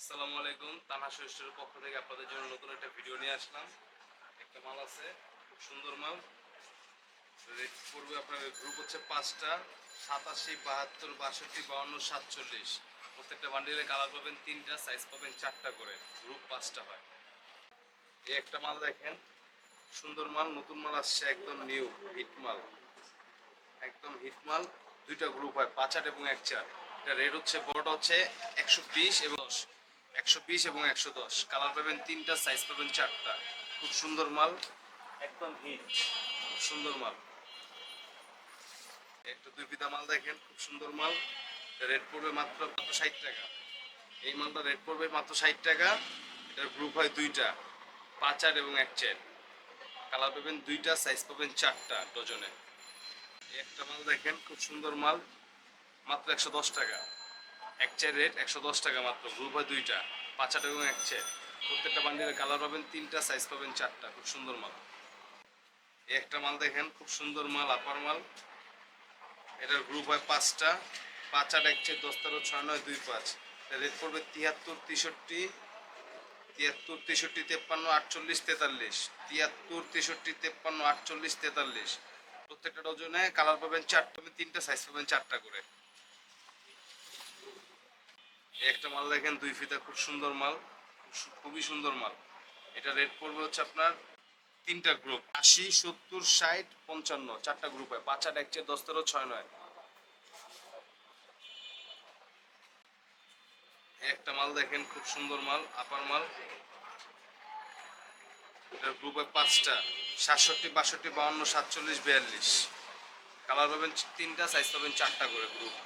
আসসালামু আলাইকুম। তানা শরীরের পক্ষ থেকে আপনাদের জন্য নতুন একটা ভিডিও নিয়ে আসলাম। একটা মাল আছে, খুব সুন্দর মাল। রেট পড়বে আপনার গ্রুপ হচ্ছে পাঁচটা, সাতাশি, বাহাত্তর, বাষট্টি, বাউন্ন, সাতচল্লিশ। প্রত্যেকটা বান্ডিলে কালার পাবেন তিনটা সাইজ পাবেন চারটা করে। গ্রুপ পাঁচটা হয়। এই একটা মাল দেখেন। সুন্দর মাল, নতুন মাল আসছে, একদম নিউ হিট মাল। একদম হিট মাল, দুইটা গ্রুপ হয়, পাঁচ আট এবং এক চার। এটা রেট হচ্ছে, বড়টা হচ্ছে একশো বিশ এবং দশ। একশো বিশ এবং একশো দশ। কালার পাবেন তিনটা সাইজ পাবেন চারটা। খুব সুন্দর মাল। একদম হিট খুব সুন্দর মাল। একটা দুই পিতা মাল দেখেন খুব সুন্দর মাল। রেট পড়বে মাত্র মাত্র ষাট টাকা। এই মালটা রেট পড়বে মাত্র ষাট টাকা। এটার গ্রুপ হয় দুইটা পাঁচ আট এবং এক চার কালার পাবেন দুইটা সাইজ পাবেন চারটা ডজনে একটা মাল দেখেন খুব সুন্দর মাল। মাত্র একশো দশ টাকা। এক চেয়ার রেট একশো দশ টাকা মাত্র গ্রুপ হয় দুইটা, পাঁচ এবং এক চেয়ার প্রত্যেকটা বান্ডিলের কালার পাবেন তিনটা সাইজ পাবেন চারটা, খুব সুন্দর মাল। একটা মাল দেখেন, খুব সুন্দর মাল আপার মাল। এটার গ্রুপ হয় পাঁচটা, পাঁচ এক চেয়ার দশ তেরো, ছয় নয়, দুই পাঁচ। রেট পড়বে তিয়াত্তর, তেষট্টি তিয়াত্তর, তেষট্টি, তেপ্পান্ন, আটচল্লিশ, তেতাল্লিশ। তিয়াত্তর, তেষট্টি, তেপ্পান্ন, আটচল্লিশ, তেতাল্লিশ। প্রত্যেকটা ডজনে কালার পাবেন চারটা, তিনটা সাইজ পাবেন চারটা করে। একটা মাল দেখেন, দুই ফিতা, খুব সুন্দর মাল, খুব খুবই সুন্দর মাল। এটা রেট পড়বে হচ্ছে আপনার তিনটা গ্রুপ আশি, সত্তর, ষাট, পঞ্চান্ন, চারটা গ্রুপ হয় পাঁচ আট এক চার দশ তেরো ছয় নয়। একটা মাল দেখেন, খুব সুন্দর মাল আপার মাল। এটার গ্রুপ হয় পাঁচটা, সাতষট্টি, বাষট্টি, বাউন্ন, সাতচল্লিশ, বিয়াল্লিশ। কালার পাবেন তিনটা সাইজ পাবেন চারটা করে গ্রুপ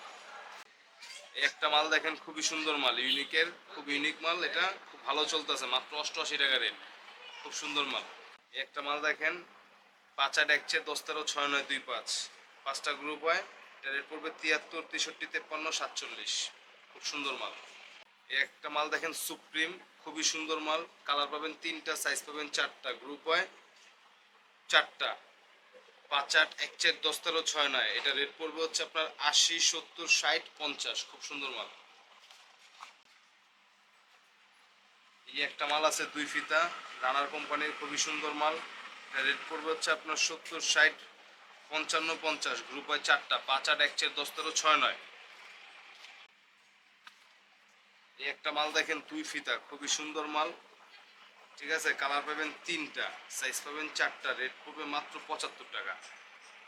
একটা মাল দেখেন, খুবই সুন্দর মাল, ইউনিকের, খুব ইউনিক মাল, এটা খুব ভালো চলতেছে, মাত্র অষ্টআশি টাকা রেট খুব সুন্দর মাল। একটা মাল দেখেন, পাঁচ এক দশ তেরো ছয় নয় দুই পাঁচ। পাঁচটা গ্রুপ হয়, এটা রেট পড়বে তিয়াত্তর, তেষট্টি, তেপ্পান্ন, সাতচল্লিশ। খুব সুন্দর মাল। একটা মাল দেখেন সুপ্রিম খুবই সুন্দর মাল কালার পাবেন তিনটা সাইজ পাবেন চারটা গ্রুপ হয়, চারটা। পাঁচ আট এক চার দশ তেরো ছয় নয়। এটা রেট পড়বে হচ্ছে আপনার আশি, সত্তর, ষাট, পঞ্চাশ। খুব সুন্দর মাল। এই একটা মাল আছে দুই ফিতা। রানার কোম্পানির খুবই সুন্দর মাল। রেট পড়বে হচ্ছে আপনার সত্তর, ষাট, পঞ্চান্ন, পঞ্চাশ। গ্রুপ হয় চারটা। পাঁচ আট এক চার দশ তেরো ছয় নয়। এই একটা মাল দেখেন দুই ফিতা। খুবই সুন্দর মাল। ঠিক আছে? কালার পাবেন তিনটা সাইজ পাবেন চারটা রেট পড়বে মাত্র পঁচাত্তর টাকা।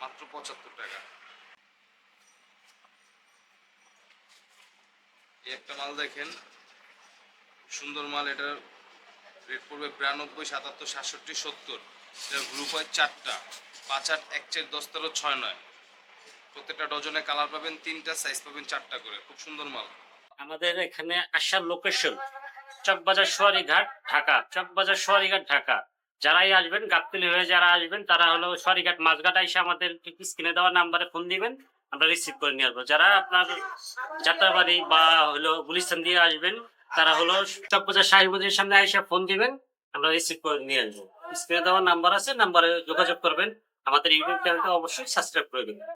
মাত্র পঁচাত্তর টাকা। একটা মাল দেখেন, সুন্দর মাল, এটার রেট পড়বে বিরানব্বই, সাতাত্তর, সাতষট্টি, সত্তর। এটার গ্রুপ হয় চারটা। পাঁচ আট, এক চার, দশ, তেরো, ছয়, নয়। প্রত্যেকটা ডজনে কালার পাবেন তিনটা সাইজ পাবেন চারটা করে। খুব সুন্দর মাল। আমাদের এখানে আসার লোকেশন চকবাজার সোয়ারি ঘাট, ঢাকা। চকবাজার সোয়ারি ঘাট, ঢাকা। যারাই আসবেন গাবতলি হয়ে যারা আসবেন, তারা হলো সোয়ারি ঘাট মাঝঘাট এসে আমাদের স্ক্রিনে দেওয়া নাম্বারে ফোন দিবেন, আমরা রিসিভ করে নিয়ে আসব। যারা আপনার যাত্রাবাড়ি বা হলো গুলিস্তান দিয়ে আসবেন, তারা হলো চকবাজার শাহী মন্দিরের সামনে এসে ফোন দিবেন, আমরা রিসিভ করে নিয়ে আসব। স্ক্রিনে দেওয়া নাম্বার আছে নাম্বারে যোগাযোগ করবেন। আমাদের ইউটিউব চ্যানেলটা অবশ্যই সাবস্ক্রাইব করে দেবেন।